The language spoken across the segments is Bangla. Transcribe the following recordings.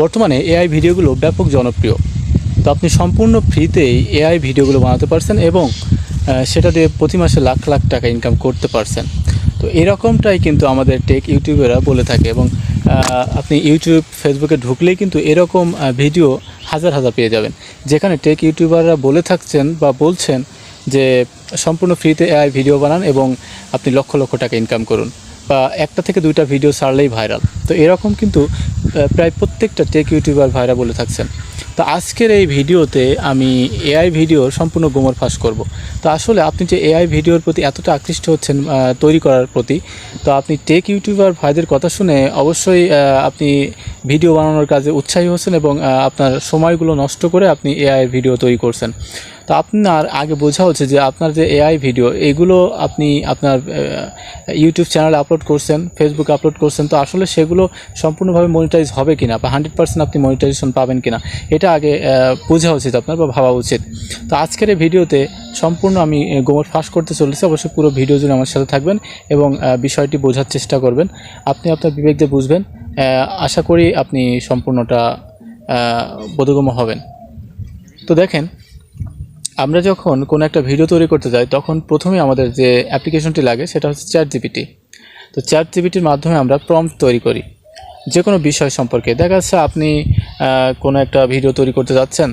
বর্তমানে এআই ভিডিওগুলো ব্যাপক জনপ্রিয়। তো আপনি সম্পূর্ণ ফ্রিতেই এআই ভিডিওগুলো বানাতে পারছেন এবং সেটা দিয়ে প্রতি মাসে লাখ লাখ টাকা ইনকাম করতে পারছেন। তো এরকমটাই কিন্তু আমাদের টেক ইউটিউবেরা বলে থাকে এবং আপনি ইউটিউব, ফেসবুকে ঢুকলেই কিন্তু এরকম ভিডিও হাজার হাজার পেয়ে যাবেন। যেখানে টেক ইউটিউবাররা বলে থাকছেন বা বলছেন যে, সম্পূর্ণ ফ্রিতে এআই ভিডিও বানান এবং আপনি লক্ষ লক্ষ টাকা ইনকাম করুন। বা একটা থেকে দুইটা ভিডিও ছাড়লেই ভাইরাল তো এরকম কিন্তু প্রায় প্রত্যেকটা টেক ইউটিউবার ভাইরা বলে থাকছেন। তো আজকের এই ভিডিওতে আমি এআই ভিডিওর সম্পূর্ণ গোমর ফাঁস করব। তো আসলে আপনি যে এআই ভিডিওর প্রতি এতটা আকৃষ্ট হচ্ছেন তৈরি করার প্রতি, তো আপনি টেক ইউটিউবার ভাইদের কথা শুনে অবশ্যই আপনি ভিডিও বানানোর কাজে উৎসাহী হচ্ছেন এবং আপনার সময়গুলো নষ্ট করে আপনি এআই ভিডিও তৈরি করছেন। তো আপনার আগে বোঝা হচ্ছে যে আপনার যে এআই ভিডিও এগুলো আপনি আপনার ইউটিউব চ্যানেলে আপলোড করছেন ফেসবুকে আপলোড করছেন, তো আসলে সেগুলো সম্পূর্ণভাবে মনিটাইজ হবে কিনা বা হান্ড্রেড পার্সেন্ট আপনি মনিটাইজেশন পাবেন কিনা, এটা আগে বোঝা উচিত আপনার বা ভাবা উচিত। তো আজকের এই ভিডিওতে সম্পূর্ণ আমি গোমর ফাঁস করতে চলেছি, অবশ্যই পুরো ভিডিও জুড়ে আমার সাথে থাকবেন এবং বিষয়টি বোঝার চেষ্টা করবেন। আপনি আপনার বিবেক দিয়ে বুঝবেন আশা করি আপনি সম্পূর্ণটা বোধগম্য হবেন। তো দেখেন আমরা যখন কোনো একটা ভিডিও তৈরি করতে যাই, তখন প্রথমেই আমাদের যে অ্যাপ্লিকেশনটি লাগে, সেটা হচ্ছে চ্যাট জিপিটি তো চ্যাট জিপিটির মাধ্যমে আমরা প্রম্পট তৈরি করি যে কোনো বিষয় সম্পর্কে। দেখা যাচ্ছে আপনি কোনো একটা ভিডিও তৈরি করতে যাচ্ছেন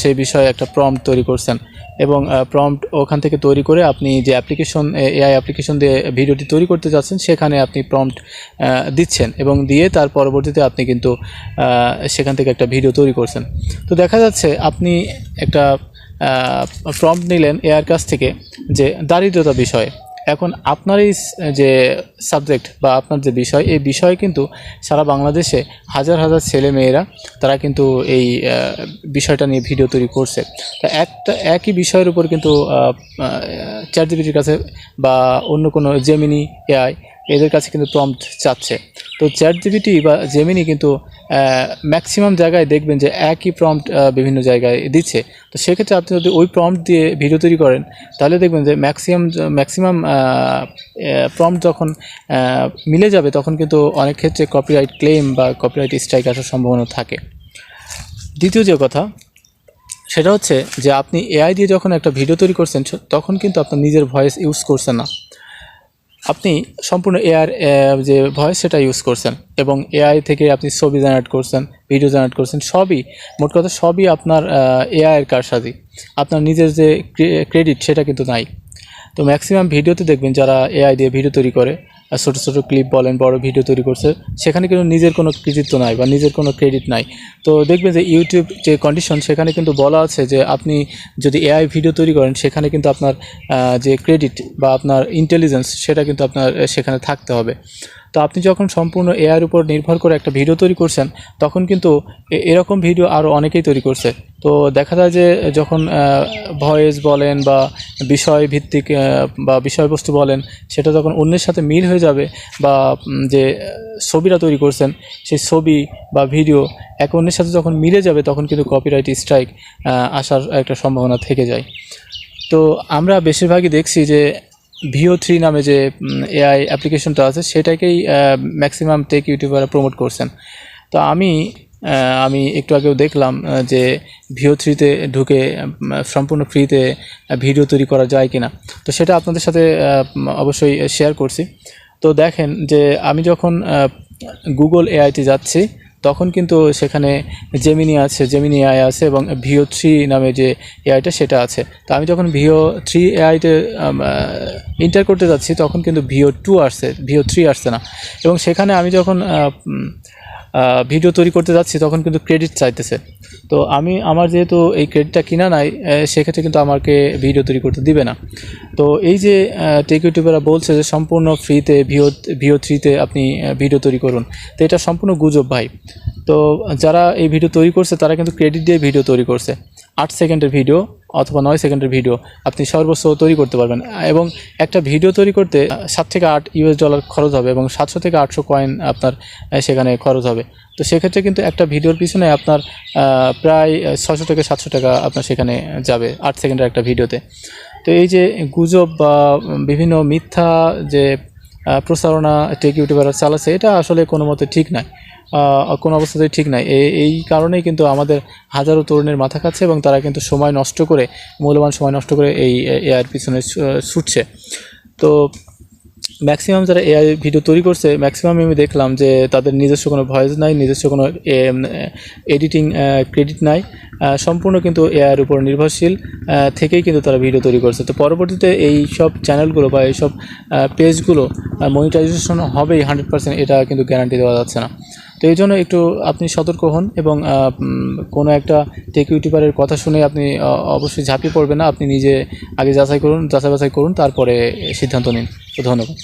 সেই বিষয়ে একটা প্রম্পট তৈরি করছেন এবং প্রম্পট ওখান থেকে তৈরি করে আপনি যে অ্যাপ্লিকেশন এআই অ্যাপ্লিকেশন দিয়ে ভিডিওটি তৈরি করতে যাচ্ছেন, সেখানে আপনি প্রম্পট দিচ্ছেন এবং দিয়ে তার পরবর্তীতে আপনি কিন্তু সেখান থেকে একটা ভিডিও তৈরি করছেন। তো দেখা যাচ্ছে আপনি একটা প্রম্পট নিলেন এআর কাছ থেকে যে দারিদ্রতা বিষয়ে। এখন আপনার এই যে সাবজেক্ট বা আপনার যে বিষয়, এই বিষয়ে কিন্তু সারা বাংলাদেশে হাজার হাজার ছেলে মেয়েরা তারা কিন্তু এই বিষয়টা নিয়ে ভিডিও তৈরি করছে। তা একটা, একই বিষয়ের উপর কিন্তু চ্যাট জিপিটির কাছে বা অন্য কোনো জেমিনি এআই এদের কাছে কিন্তু প্রম্পট চাচ্ছে। তো চ্যাট জিবিটি বা জেমিনি কিন্তু ম্যাক্সিমাম জায়গায় দেখবেন যে একই প্রম্পট বিভিন্ন জায়গায় দিচ্ছে। তো সেক্ষেত্রে আপনি যদি ওই প্রম্পট দিয়ে ভিডিও তৈরি করেন, তাহলে দেখবেন যে ম্যাক্সিমাম ম্যাক্সিমাম প্রম্পট যখন মিলে যাবে, তখন কিন্তু অনেক ক্ষেত্রে কপিরাইট ক্লেম বা কপিরাইট স্ট্রাইক আসার সম্ভাবনা থাকে। দ্বিতীয় যে কথা, সেটা হচ্ছে যে আপনি এআই দিয়ে যখন একটা ভিডিও তৈরি করছেন তখন কিন্তু আপনার নিজের ভয়েস ইউজ করছেন না। আপনি সম্পূর্ণ এআর যে ভয়েস সেটা ইউজ করছেন এবং এআই থেকে আপনি ছবি জেনারেট করছেন ভিডিও জেনারেট করছেন, সবই, মোট কথা সবই আপনার এআইয়ের কারসাজি। আপনার নিজের যে ক্রেডিট সেটা কিন্তু নাই। তো ম্যাক্সিমাম ভিডিওতে দেখবেন যারা এআই দিয়ে ভিডিও তৈরি করে ছোটো ছোটো ক্লিপ বলেন, বড় ভিডিও তৈরি করছে, সেখানে কিন্তু নিজের কোনো কৃতিত্ব নাই বা নিজের কোনো ক্রেডিট নাই। তো দেখবেন যে ইউটিউব যে কন্ডিশন সেখানে কিন্তু বলা আছে যে আপনি যদি এআই ভিডিও তৈরি করেন, সেখানে কিন্তু আপনার যে ক্রেডিট বা আপনার ইন্টেলিজেন্স সেটা কিন্তু আপনার সেখানে থাকতে হবে। তো আপনি যখন সম্পূর্ণ এআইয়ের উপর নির্ভর করে একটা ভিডিও তৈরি করছেন, তখন কিন্তু এরকম ভিডিও আরও অনেকেই তৈরি করছে। তো দেখা যায় যে যখন ভয়েস বলেন বা বিষয় ভিত্তিক বা বিষয়বস্তু বলেন, সেটা যখন অন্যের সাথে মিল হয়ে যাবে বা যে, ছবিটা তৈরি করছেন, সেই ছবি বা ভিডিও এক অন্যের সাথে যখন মিলে যাবে, তখন কিন্তু কপিরাইট স্ট্রাইক আসার একটা সম্ভাবনা থেকে যায়। তো আমরা বেশিরভাগই দেখছি যে, ভিও থ্রি নামে যে এআই অ্যাপ্লিকেশনটা আছে, সেটাকেই ম্যাক্সিমাম টেক ইউটিউবাররা প্রমোট করছেন। তো আমি আমি একটু আগেও দেখলাম যে, ভিও থ্রিতে ঢুকে সম্পূর্ণ ফ্রিতে ভিডিও তৈরি করা যায় কিনা। তো সেটা আপনাদের সাথে অবশ্যই শেয়ার করছি। তো দেখেন যে আমি যখন গুগল এআইতে যাচ্ছি, তখন কিন্তু সেখানে জেমিনি আছে জেমিনি এআই আছে এবং ভিও থ্রি নামে যে এআইটা সেটা আছে। তো আমি যখন ভিও থ্রি এআইতে ইন্টার করতে যাচ্ছি, তখন কিন্তু ভিও টু আসছে ভিও থ্রি আসছে না। এবং সেখানে আমি যখন ভিডিও তৈরি করতে যাচ্ছি, তখন কিন্তু ক্রেডিট চাইতেছে। তো আমি, আমার যেহেতু এই ক্রেডিটটা কিনা নাই সেক্ষেত্রে কিন্তু আমাকে ভিডিও তৈরি করতে দিবে না। তো এই যে টেক ইউটিউবাররা বলছে যে সম্পূর্ণ ফ্রিতে ভিও ভিও থ্রিতে আপনি ভিডিও তৈরি করুন। তো এটা সম্পূর্ণ গুজব ভাই। তো যারা এই ভিডিও তৈরি করছে, তারা কিন্তু ক্রেডিট দিয়ে ভিডিও তৈরি করছে। আট সেকেন্ডের ভিডিও অথবা নয় সেকেন্ডের ভিডিও আপনি সর্বোচ্চ তৈরি করতে পারবেন। এবং একটা ভিডিও তৈরি করতে সাত থেকে আট ইউএস ডলার খরচ হবে এবং সাতশো থেকে আটশো কয়েন আপনার সেখানে খরচ হবে। তো সেক্ষেত্রে কিন্তু একটা ভিডিওর পিছনে আপনার প্রায় ছশো থেকে সাতশো টাকা আপনার সেখানে যাবে, আট সেকেন্ডের একটা ভিডিওতে তো এই যে গুজব বা বিভিন্ন মিথ্যা যে প্রচারণা টেক ইউটিউবাররা চালাচ্ছে এটা আসলে কোনো মতে ঠিক আহ, কোনো অবস্থাতেই ঠিক নাই এই কারণেই কিন্তু আমাদের হাজারো তরুণের মাথা খাচ্ছে এবং তারা কিন্তু সময় নষ্ট করে মূল্যবান সময় নষ্ট করে এই এআইয়ের পিছনে ছুটছে। তো ম্যাক্সিমাম যারা এআই ভিডিও তৈরি করছে ম্যাক্সিমাম আমি দেখলাম যে তাদের নিজস্ব কোনো ভয়েস নাই নিজস্ব কোনো এডিটিং ক্রেডিট নাই। সম্পূর্ণ কিন্তু এআইয়ের উপর নির্ভরশীল থেকেই কিন্তু তারা ভিডিও তৈরি করছে। তো পরবর্তীতে এই সব চ্যানেলগুলো বা এইসব পেজগুলো মনিটাইজেশন হবেই হান্ড্রেড পার্সেন্ট এটা কিন্তু গ্যারান্টি দেওয়া যাচ্ছে না। তো এই জন্য একটু আপনি সতর্ক হন এবং কোনো একটা টেক ইউটিউবারের কথা শুনে আপনি অবশ্যই ঝাঁপিয়ে পড়বেন না। আপনি নিজে আগে যাচাই করুন, যাচাই বাছাই করুন, তারপরে সিদ্ধান্ত নিন। তো ধন্যবাদ।